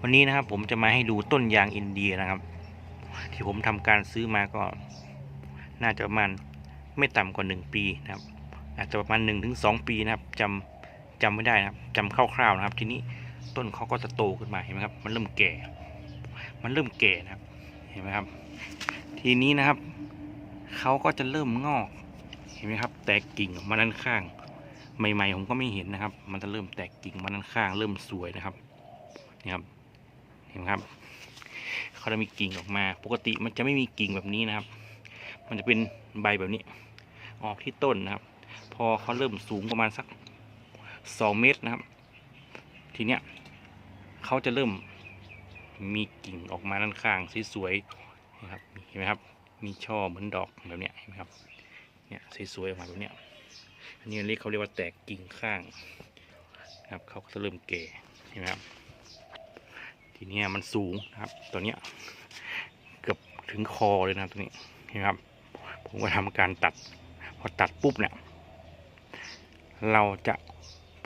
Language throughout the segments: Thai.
วันนี้นะครับผมจะมาให้ดูต้นยางอินเดียนะครับ ที่ผมทำการซื้อมาก็ น่าจะประมาณไม่ต่ำกว่าหนึ่งปีนะครับ อาจจะประมาณหนึ่งถึงสองปีนะครับจำจำไม่ได้นะครับจำคร่าวๆนะครับ ทีนี้ต้นเขาก็จะโตขึ้นมาเห็นไหมครับ มันเริ่มแก่ มันเริ่มแก่นะครับ เห็นไหมครับ ทีนี้นะครับเขาก็จะเริ่มงอก เห็นไหมครับ แตกกิ่งออกมาด้านข้าง ใหม่ๆผมก็ไม่เห็นนะครับ มันจะเริ่มแตกกิ่งมาด้านข้าง เริ่มสวยนะครับนี่ครับ ห็นไหมครับเขาจะมีกิ่งออกมา ปกติมันจะไม่มีกิ่งแบบนี้นะครับ มันจะเป็นใบแบบนี้ ออกที่ต้นนะครับ พอเขาเริ่มสูงประมาณสักสองเมตรนะครับ ทีเนี้ยเขาจะเริ่มมีกิ่งออกมาด้านข้างสวยๆนะครับเห็นไหมครับ มีช่อเหมือนดอกแบบเนี้ยเห็นไหมครับเนี่ยสวยๆออกมาแบบเนี้ยอันนี้เรียกเขาเรียกว่าแตกกิ่งข้างนะครับเขาก็จะเริ่มแก่เห็นไหมครับ ทีนี้มันสูงนะครับ ตัวเนี้ยเกือบถึงคอเลยนะตัวนี้เห็นไหมครับ ผมก็ทำการตัด พอตัดปุ๊บเนี่ย เราจะ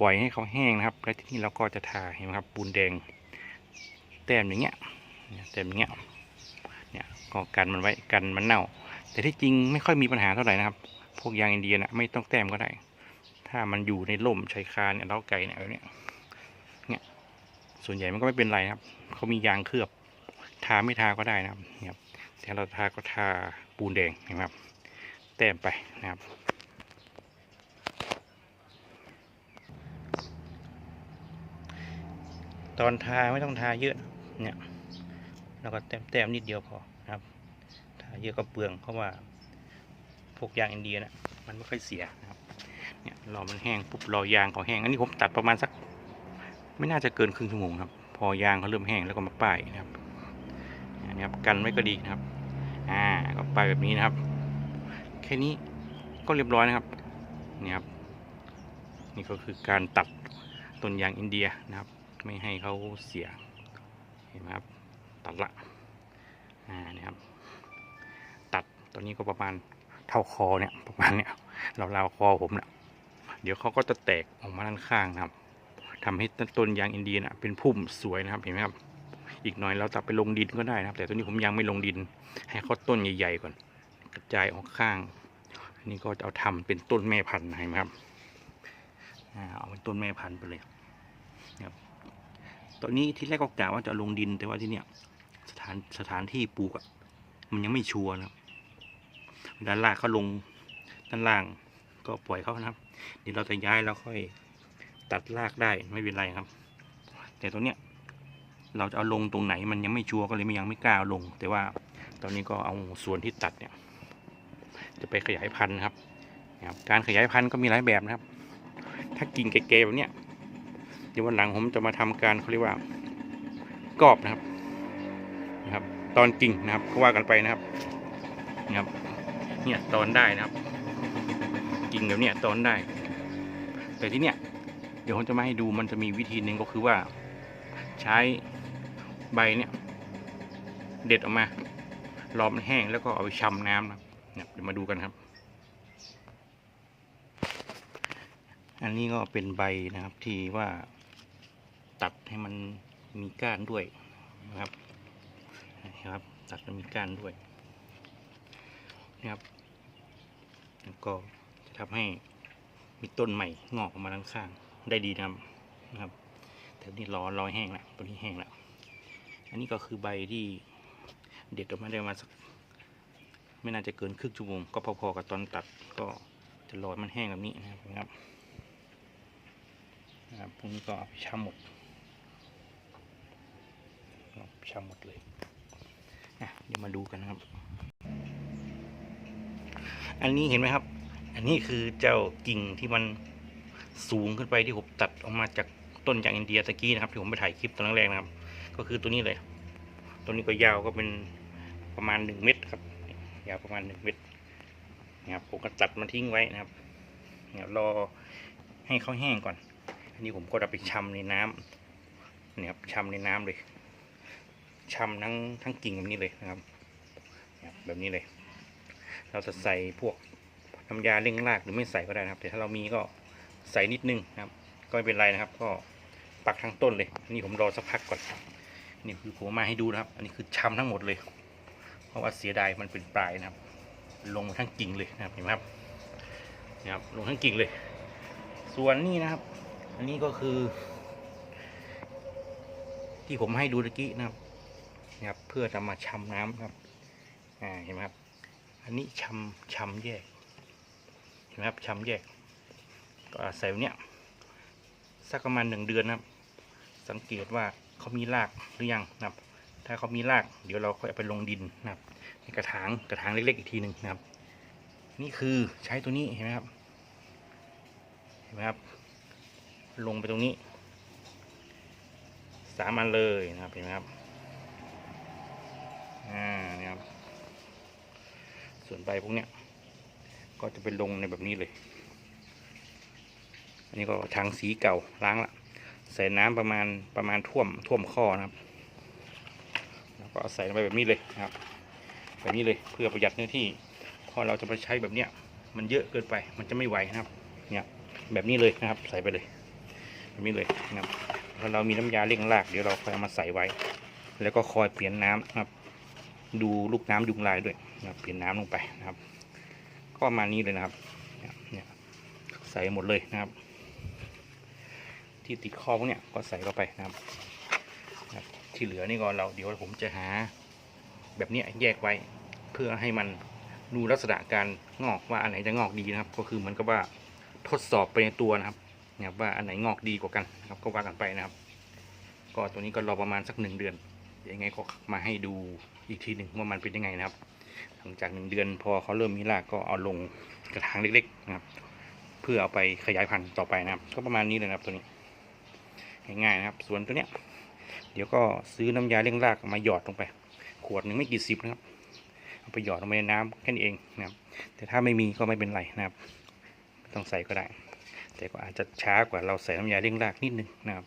ปล่อยให้เขาแห้งนะครับ แล้วทีนี้เราก็จะทาเห็นไหมครับปูนแดง แต้มอย่างเงี้ยแต้มอย่างเงี้ยเนี่ยก็กันมันไว้กันมันเน่า แต่ที่จริงไม่ค่อยมีปัญหาเท่าไหร่นะครับ พวกยางอินเดียนะไม่ต้องแต้มก็ได้ ถ้ามันอยู่ในร่มชายคาเนี่ยเล้าไก่เนี่ยแบบเนี้ยเนี่ย ส่วนใหญ่มันก็ไม่เป็นไรนะครับเขามียางเคลือบ ทาไม่ทาก็ได้นะครับเนี่ยแต่เราทาก็ทาปูนแดงนไหมครับ แต้มไปนะครับตอนทาไม่ต้องทาเยอะเนี่ยแล้วก็แต้มแต้มนิดเดียวพอนะครับทาเยอะก็เปลืองเพราะว่าพวกยางอินเดียเนี่ยมันไม่ค่อยเสียนะครับเนี่ยรอมันแห้งปุ๊บรอยางเขาแห้งอันนี้ผมตัดประมาณสัก ไม่น่าจะเกินครึ่งชั่วโมงครับ พอยางเขาเริ่มแห้งแล้วก็มาป้ายนะครับนนี้ครับกันไว้ก็ดีนะครับ อ่าก็ป้ายแบบนี้นะครับ แค่นี้ก็เรียบร้อยนะครับนี่ครับ นี่ก็คือการตัดต้นยางอินเดียนะครับ ไม่ให้เขาเสียเห็นไหมครับ ตัดละอ่านี่ครับ ตัดตอนนี้ก็ประมาณเท่าคอเนี่ยประมาณเนี่ยเราวๆคอผมเนี่ยเดี๋ยวเขาก็จะแตกออกมาด้านข้างนะครับ ทำให้ต้นยางอินเดียนะเป็นพุ่มสวยนะครับเห็นไหมครับ อีกหน่อยเราตัดไปลงดินก็ได้นะครับ แต่ตอนนี้ผมยังไม่ลงดิน ให้เขาต้นใหญ่ๆก่อน กระจายออกข้างอันนี้ก็จะเอาทำเป็นต้นแม่พันธุ์เห็นไหมครับเอาเป็นต้นแม่พันธุ์ไปเลยนะครับตอนนี้ที่แรกก็กะว่าจะลงดินแต่ว่าที่เนี่ยสถานสถานที่ปลูกอะมันยังไม่ชัวร์นะครับด้านล่างเขาลงด้านล่างก็ปล่อยเขานะครับเดี๋ยวเราจะย้ายแล้วค่อย ตัดรากได้ไม่เป็นไรครับ แต่ตัวเนี้ยเราจะเอาลงตรงไหนมันยังไม่ชัวร์ก็เลยยังไม่กล้าลง แต่ว่าตอนนี้ก็เอาส่วนที่ตัดเนี่ย จะไปขยายพันธุ์ครับนะครับ การขยายพันธุ์ก็มีหลายแบบนะครับ ถ้ากิ่งแก่ๆแบบเนี้ยเดี๋ยววันหลังผมจะมาทำการเขาเรียกว่ากรอบนะครับนะครับ ตอนกิ่งนะครับก็ว่ากันไปนะครับนะครับ เนี่ยตอนได้นะครับ กิ่งแบบเนี้ยตอนได้ แต่ที่เนี้ย เดี๋ยวผมจะมาให้ดูมันจะมีวิธีหนึ่งก็คือว่า ใช้ใบเนี่ย เด็ดออกมารอมันแห้งแล้วก็เอาไปชำน้ำนะเนี่ยเดี๋ยวมาดูกันครับ อันนี้ก็เป็นใบนะครับที่ว่าตัดให้มันมีก้านด้วยนะครับนะครับ ตัดให้มีก้านด้วยนะครับแล้วก็จะทำให้มีต้นใหม่งอกออกมาด้านข้าง ได้ดีนะครับนะครับแต่นี่รอรอแห้งแล้วตัวนี้แห้งแล้วอันนี้ก็คือใบที่เด็ดออกมาได้มาสักไม่น่าจะเกินครึ่งชั่วโมงก็พอๆกับตอนตัดก็จะรอให้มันแห้งแบบนี้นะครับนะครับพวกนี้ก็เอาไปช่ำหมดอาไปช่ำหมดเลยอะเดี๋ยวมาดูกันนะครับ อันนี้เห็นไหมครับ อันนี้คือเจ้ากิ่งที่มัน สูงขึ้นไปที่ผมตัดออกมาจากต้นจากอินเดียตะกี้นะครับ ที่ผมไปถ่ายคลิปตอนแรกนะครับ ก็คือตัวนี้เลย ตัวนี้ก็ยาวก็เป็นประมาณหนึ่งเมตรครับ ยาวประมาณหนึ่งเมตรนะครับผมก็ตัดมาทิ้งไว้นะครับเนี่ยรอให้เขาแห้งก่อน อันนี้ผมก็เอาไปชำในน้ำเนี่ยครับชำในน้ำเลยชำทั้งทั้งกิ่งแบบนี้เลยนะครับ แบบนี้เลย เราจะใส่พวกน้ำยาเร่งรากหรือไม่ใส่ก็ได้นะครับ แต่ถ้าเรามีก็ ใส่นิดนึงนะครับ ก็ไม่เป็นไรนะครับ ก็ปักทั้งต้นเลยนี่ผมรอสักพักก่อนนี่คือผมมาให้ดูนะครับ อันนี้คือช้ำทั้งหมดเลย เพราะว่าเสียดายมันเป็นปลายนะครับ ลงมาทั้งกิ่งเลยนะครับเห็นไหมครับนี่ครับลงทั้งกิ่งเลย ส่วนนี้นะครับ อันนี้ก็คือ ที่ผมให้ดูตะกี้นะครับนะครับ เพื่อจะมาชำน้ำครับอ่าเห็นไหมครับ อันนี้ชำชำแยกเห็นไหมครับชำแยก ก็อาศัยเนี่ยสักประมาณหนึ่งเดือนนะครับ สังเกตว่าเขามีรากหรือยังนะครับ ถ้าเขามีรากเดี๋ยวเราค่อยเอาไปลงดินนะครับ ในกระถางกระถางเล็กๆอีกทีหนึ่งนะครับ นี่คือใช้ตัวนี้เห็นไหมครับเห็นไหมครับ ลงไปตรงนี้ สามอันเลยนะครับเห็นไหมครับอ่าเนี่ยครับ ส่วนใบพวกเนี้ยก็จะเป็นลงในแบบนี้เลย อันนี้ก็ถังสีเก่าล้างละใส่น้ำประมาณประมาณท่วมท่วมข้อนะครับ แล้วก็ใส่ลงไปแบบนี้เลยนะครับแบบนี้เลยเพื่อประหยัดเนื้อที่พอเราจะไปใช้แบบเนี้ยมันเยอะเกินไปมันจะไม่ไหวนะครับเนี่ยแบบนี้เลยนะครับ ใส่ไปเลย แบบนี้เลยนะครับถ้าเรามีน้ำยาเร่งรากเดี๋ยวเราค่อยเอามาใส่ไว้ แล้วก็คอยเปลี่ยนน้ำนะครับ ดูลูกน้ำยุงลายด้วยนะเปลี่ยนน้ำลงไปนะครับ ก็ประมาณนี้เลยนะครับเนี่ยเนี่ยใส่หมดเลยนะครับ ที่ติดคอพวกเนี้ยก็ใส่เข้าไปนะครับครับ ที่เหลือนี่ก็เราเดี๋ยวผมจะหา แบบเนี้ยแยกไว้ เพื่อให้มันดูลักษณะการงอกว่าอันไหนจะงอกดีนะครับ ก็คือเหมือนกับว่าทดสอบไปในตัวนะครับนะครับว่าอันไหนงอกดีกว่ากันนะครับก็ว่ากันไปนะครับ ก็ตัวนี้ก็รอประมาณสักหนึ่งเดือนยวยังไงก็มาให้ดูอีกทีหนึ่งว่ามันเป็นยังไงนะครับ หลังจากหนึ่งเดือนพอเขาเริ่มมีรากก็เอาลงกระถางเล็กๆนะครับ เพื่อเอาไปขยายพันธุ์ต่อไปนะครับ ก็ประมาณนี้เลยนะครับตัวนี้ ง่ายๆนะครับส่วนตัวเนี้ย เดี๋ยวก็ซื้อน้ำยาเร่งรากมาหยอดลงไป ขวดหนึ่งไม่กี่สิบนะครับเอาไปหยอดลงไปในน้ำแค่นี้เองนะครับ แต่ถ้าไม่มีก็ไม่เป็นไรนะครับต้องใส่ก็ได้ แต่ก็อาจจะช้ากว่าเราใส่น้ำยาเร่งรากนิดนึงนะครับ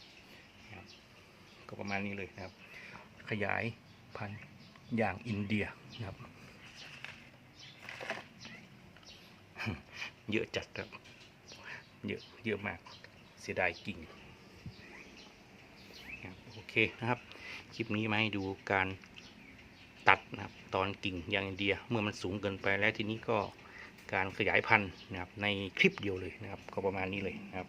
ก็ประมาณนี้เลยนะครับ ขยายพันธุ์อย่างอินเดียนะครับ เยอะจัดครับ เยอะเยอะมากเสียดายกิ่ง เคนะครับ คลิปนี้มาให้ดูการตัดนะครับตอนกิ่งยางอินเดียเมื่อมันสูงเกินไปแล้วทีนี้ก็การขยายพันธุ์นะครับในคลิปเดียวเลยนะครับ ก็ประมาณนี้เลยนะครับ